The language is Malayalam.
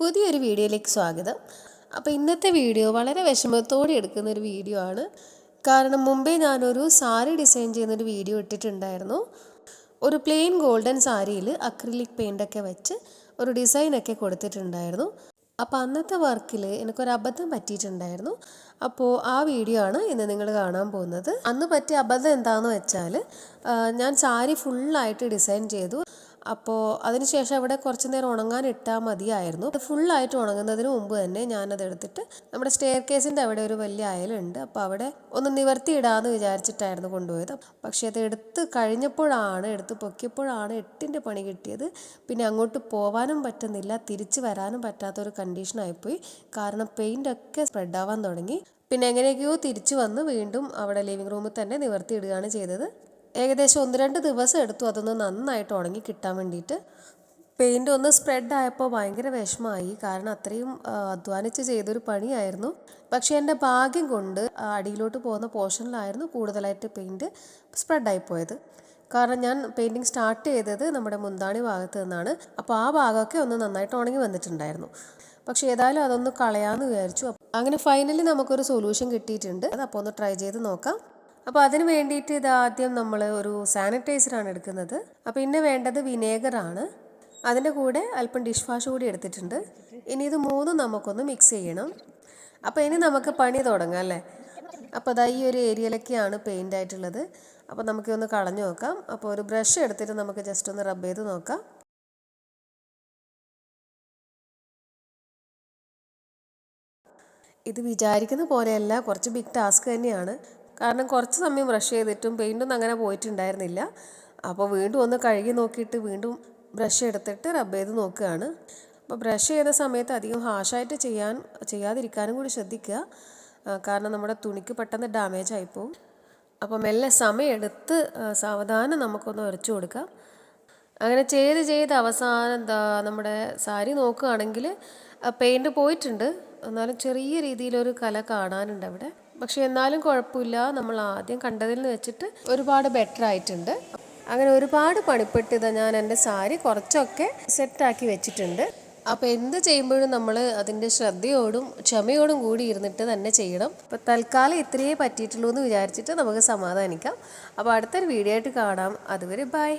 പുതിയൊരു വീഡിയോയിലേക്ക് സ്വാഗതം. അപ്പോൾ ഇന്നത്തെ വീഡിയോ വളരെ വിഷമത്തോടെ എടുക്കുന്ന ഒരു വീഡിയോ ആണ്. കാരണം മുമ്പേ ഞാനൊരു സാരി ഡിസൈൻ ചെയ്യുന്നൊരു വീഡിയോ ഇട്ടിട്ടുണ്ടായിരുന്നു. ഒരു പ്ലെയിൻ ഗോൾഡൻ സാരിയിൽ അക്രിലിക് പെയിന്റൊക്കെ വെച്ച് ഒരു ഡിസൈനൊക്കെ കൊടുത്തിട്ടുണ്ടായിരുന്നു. അപ്പോൾ അന്നത്തെ വർക്കിൽ എനിക്കൊരു അബദ്ധം പറ്റിയിട്ടുണ്ടായിരുന്നു. അപ്പോൾ ആ വീഡിയോ ആണ് ഇന്ന് നിങ്ങൾ കാണാൻ പോകുന്നത്. അന്ന് പറ്റിയ അബദ്ധം എന്താണെന്ന് വെച്ചാൽ ഞാൻ സാരി ഫുള്ളായിട്ട് ഡിസൈൻ ചെയ്തു. അപ്പോൾ അതിനുശേഷം അവിടെ കുറച്ച് നേരം ഉണങ്ങാൻ ഇട്ടാൽ മതിയായിരുന്നു. അത് ഫുള്ളായിട്ട് ഉണങ്ങുന്നതിന് മുമ്പ് തന്നെ ഞാനത് എടുത്തിട്ട് നമ്മുടെ സ്റ്റെയർ കേസിന്റെ അവിടെ ഒരു വലിയ അയലുണ്ട്. അപ്പോൾ അവിടെ ഒന്ന് നിവർത്തി ഇടാമെന്ന് വിചാരിച്ചിട്ടായിരുന്നു കൊണ്ടുപോയത്. പക്ഷേ അത് എടുത്ത് കഴിഞ്ഞപ്പോഴാണ് എടുത്ത് പൊക്കിയപ്പോഴാണ് എട്ടിന്റെ പണി കിട്ടിയത്. പിന്നെ അങ്ങോട്ട് പോകാനും പറ്റുന്നില്ല തിരിച്ച് വരാനും പറ്റാത്തൊരു കണ്ടീഷനായിപ്പോയി കാരണം പെയിന്റ് ഒക്കെ സ്പ്രെഡ് ആവാൻ തുടങ്ങി. പിന്നെ എങ്ങനെയൊക്കെയോ തിരിച്ചു വന്ന് വീണ്ടും അവിടെ ലിവിങ് റൂമിൽ തന്നെ നിവർത്തി ഇടുകയാണ് ചെയ്തത്. ഏകദേശം ഒന്ന് രണ്ട് ദിവസം എടുത്തു. അതൊന്ന് നന്നായിട്ട് ഉണങ്ങി കിട്ടാൻ വേണ്ടിയിട്ട് പെയിന്റ് ഒന്ന് സ്പ്രെഡ് ആയപ്പോൾ ഭയങ്കര വിഷമമായി. കാരണം അത്രയും അധ്വാനിച്ച് ചെയ്തൊരു പണിയായിരുന്നു. പക്ഷേ എന്റെ ഭാഗ്യം കൊണ്ട് അടിയിലോട്ട് പോകുന്ന പോർഷനിലായിരുന്നു കൂടുതലായിട്ട് പെയിന്റ് സ്പ്രെഡായി പോയത്. കാരണം ഞാൻ പെയിന്റിങ് സ്റ്റാർട്ട് ചെയ്തത് നമ്മുടെ മുന്താണി ഭാഗത്ത് നിന്നാണ്. അപ്പോൾ ആ ഭാഗമൊക്കെ ഒന്ന് നന്നായിട്ട് ഉണങ്ങി വന്നിട്ടുണ്ടായിരുന്നു. പക്ഷേ ഏതായാലും അതൊന്ന് കളയാമെന്ന് വിചാരിച്ചു. അങ്ങനെ ഫൈനലി നമുക്കൊരു സൊല്യൂഷൻ കിട്ടിയിട്ടുണ്ട്. അപ്പോൾ ഒന്ന് ട്രൈ ചെയ്ത് നോക്കാം. അപ്പോൾ അതിന് വേണ്ടിയിട്ട് ഇത് ആദ്യം നമ്മൾ ഒരു സാനിറ്റൈസറാണ് എടുക്കുന്നത്. അപ്പോൾ പിന്നെ വേണ്ടത് വിനേഗറാണ് അതിന്റെ കൂടെ അല്പം ഡിഷ് വാഷ് കൂടി എടുത്തിട്ടുണ്ട്. ഇനി ഇത് മൂന്നും നമുക്കൊന്ന് മിക്സ് ചെയ്യണം. അപ്പോൾ ഇനി നമുക്ക് പണി തുടങ്ങാം അല്ലേ? അപ്പോൾ അതാ ഈ ഒരു ഏരിയയിലൊക്കെയാണ് പെയിന്റ് ആയിട്ടുള്ളത്. അപ്പോൾ നമുക്കൊന്ന് കളഞ്ഞു നോക്കാം. അപ്പോൾ ഒരു ബ്രഷ് എടുത്തിട്ട് നമുക്ക് ജസ്റ്റ് ഒന്ന് റബ്ബ് ചെയ്ത് നോക്കാം. ഇത് വിചാരിക്കുന്ന പോലെയല്ല കുറച്ച് ബിഗ് ടാസ്ക് തന്നെയാണ്. കാരണം കുറച്ച് സമയം ബ്രഷ് ചെയ്തിട്ടും പെയിന്റൊന്നും അങ്ങനെ പോയിട്ടുണ്ടായിരുന്നില്ല. അപ്പോൾ വീണ്ടും ഒന്ന് കഴുകി നോക്കിയിട്ട് വീണ്ടും ബ്രഷ് എടുത്തിട്ട് റബ്ബ് ചെയ്ത് നോക്കുകയാണ്. അപ്പോൾ ബ്രഷ് ചെയ്യുന്ന സമയത്ത് അധികം ഹാഷായിട്ട് ചെയ്യാൻ ചെയ്യാതിരിക്കാനും കൂടി ശ്രദ്ധിക്കുക. കാരണം നമ്മുടെ തുണിക്ക് പെട്ടെന്ന് ഡാമേജ് ആയിപ്പോവും അപ്പോൾ മെല്ലെ സമയമെടുത്ത് സാവധാനം നമുക്കൊന്ന് ഉരച്ചു കൊടുക്കാം. അങ്ങനെ ചെയ്ത് ചെയ്ത് അവസാനം നമ്മുടെ സാരി നോക്കുകയാണെങ്കിൽ പെയിന്റ് പോയിട്ടുണ്ട്. എന്നാലും ചെറിയ രീതിയിലൊരു കല കാണാനുണ്ട് അവിടെ. പക്ഷെ എന്നാലും കുഴപ്പമില്ല. നമ്മൾ ആദ്യം കണ്ടതിൽ നിന്ന് വെച്ചിട്ട് ഒരുപാട് ബെറ്റർ ആയിട്ടുണ്ട്. അങ്ങനെ ഒരുപാട് പണിപ്പെട്ട് ഇതാ ഞാൻ എന്റെ സാരി കുറച്ചൊക്കെ സെറ്റാക്കി വെച്ചിട്ടുണ്ട്. അപ്പോൾ എന്ത് ചെയ്യുമ്പോഴും നമ്മൾ അതിന്റെ ശ്രദ്ധയോടും ക്ഷമയോടും കൂടി ഇരുന്നിട്ട് തന്നെ ചെയ്യണം. അപ്പോൾ തൽക്കാലം ഇത്രയേ പറ്റിയിട്ടുള്ളൂ എന്ന് വിചാരിച്ചിട്ട് നമുക്ക് സമാധാനിക്കാം. അപ്പോൾ അടുത്തൊരു വീഡിയോ ആയിട്ട് കാണാം. അതുവരെ ബൈ